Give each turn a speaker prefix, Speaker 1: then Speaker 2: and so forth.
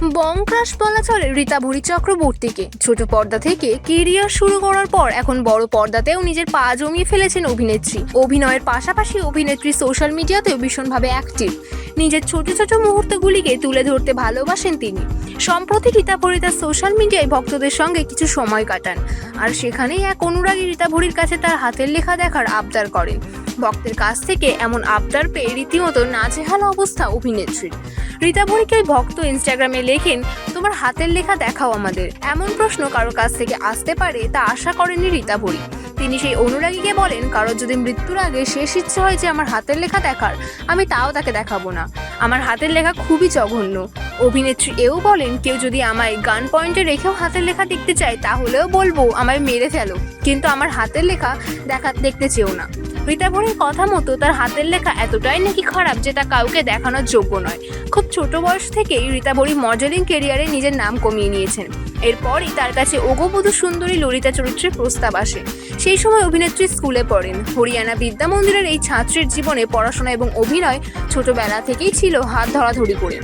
Speaker 1: বং crush বলা চলে রীতা ভরি চক্রবর্তীকে। ছোট পর্দা থেকে কেরিয়ার শুরু করার পর এখন বড় পর্দাতেও নিজের পা জমিয়ে ফেলেছেন অভিনেত্রী। অভিনয়ের পাশাপাশি অভিনেত্রী সোশ্যাল মিডিয়াতেও ভীষণভাবে অ্যাক্টিভ। নিজের ছোট ছোট মুহূর্তগুলিকে তুলে ধরতে ভালোবাসেন তিনি। সম্প্রতি রীতা ভরি তার সোশ্যাল মিডিয়ায় ভক্তদের সঙ্গে কিছু সময় কাটান। আর সেখানেই এক অনুরাগী রীতা ভরির কাছে তার হাতের লেখা দেখার আবদার করেন। ভক্তের কাছ থেকে এমন আবদার পেয়ে রীতিমতো নাজেহাল অবস্থা অভিনেত্রীর। রীতা ভরিকে ভক্ত ইনস্টাগ্রামে লেখেন, তোমার হাতের লেখা দেখাও আমাদের। এমন প্রশ্ন কারও কাছ থেকে আসতে পারে তা আশা করেনি রীতা ভরি। তিনি সেই অনুরাগীকে বলেন, কারোর যদি মৃত্যুর আগে শেষ ইচ্ছে হয় যে আমার হাতের লেখা দেখার, আমি তাও তাকে দেখাবো না। আমার হাতের লেখা খুবই জঘন্য। অভিনেত্রী এও বলেন, কেউ যদি আমায় গান পয়েন্টে রেখেও হাতের লেখা দেখতে চায়, তাহলেও বলব, আমায় মেরে ফেলো। কিন্তু আমার হাতের লেখা দেখা, দেখতে চেও না। রীতা ভরির কথা মতো তার হাতের লেখা এতটাই নাকি খারাপ যে তা কাউকে দেখানোর যোগ্য নয়। খুব ছোট বয়স থেকেই রীতা ভরি মডেলিং কেরিয়ারে নিজের নাম কমিয়ে নিয়েছেন। এরপরই তার কাছে ওগবধূ সুন্দরী ললিতা চরিত্রের প্রস্তাব আসে। সেই সময় অভিনেত্রী স্কুলে পড়েন। হরিয়ানা বিদ্যা মন্দিরের এই ছাত্রীর জীবনে পড়াশোনা এবং অভিনয় ছোটবেলা থেকেই ছিল হাত ধরাধরি করে।